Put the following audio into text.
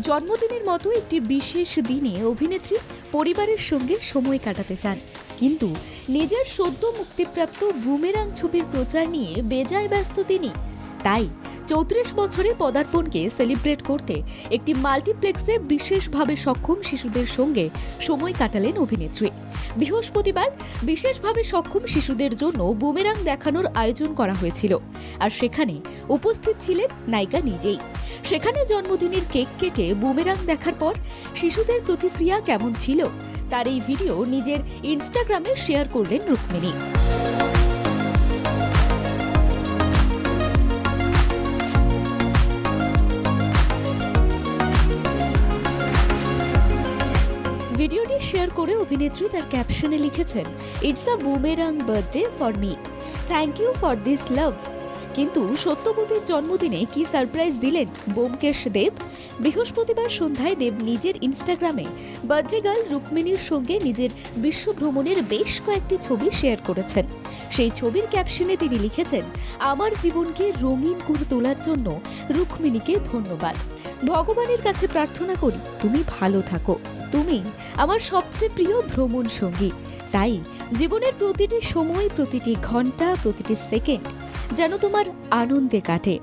জন্মদিনের মতো একটি বিশেষ দিনে অভিনেত্রী পরিবারের সঙ্গে সময় কাটাতে চান। কিন্তু নিজের সদ্য মুক্তিপ্রাপ্ত বুমেরাং ছবির প্রচার নিয়ে বেজায় ব্যস্ত তিনি। তাই চৌত্রিশ বছরে পদার্পণকে সেলিব্রেট করতে একটি মাল্টিপ্লেক্সে বিশেষভাবে সক্ষম শিশুদের সঙ্গে সময় কাটালেন অভিনেত্রী। বৃহস্পতিবার বিশেষভাবে সক্ষম শিশুদের জন্য বুমেরাং দেখানোর আয়োজন করা হয়েছিল। আর সেখানে উপস্থিত ছিলেন নায়িকা নিজেই। সেখানে জন্মদিনের কেক কেটে বুমেরাং দেখার পর শিশুদের প্রতিক্রিয়া কেমন ছিল, তার এই ভিডিও নিজের ইনস্টাগ্রামে শেয়ার করলেন রুক্মিণী। ভিডিওটি শেয়ার করে অভিনেত্রী তার ক্যাপশনে লিখেছেন it's a boomerang birthday for me thank you for this love কিন্তু সত্যবতীর জন্মদিনে কি সারপ্রাইজ দিলেন বোমকেশ দেব? বৃহস্পতিবার সন্ধ্যায় দেব নিজের ইনস্টাগ্রামে বার্থডে গার্ল রুক্মিণীর সঙ্গে নিজের বিশ্ব ভ্রমণের বেশ কয়েকটি ছবি শেয়ার করেছেন। সেই ছবির ক্যাপশনে তিনি লিখেছেন, আমার জীবনকে রঙিন করে তোলার জন্য রুক্মিণীকে ধন্যবাদ। ভগবানের কাছে প্রার্থনা করি, তুমি ভালো থাকো। তুমি আমার সবচেয়ে প্রিয় ভ্রমণ সঙ্গী তাই জীবনের প্রতিটি সময়, প্রতিটি ঘণ্টা, প্রতিটি সেকেন্ড যেন তোমার আনন্দে কাটে।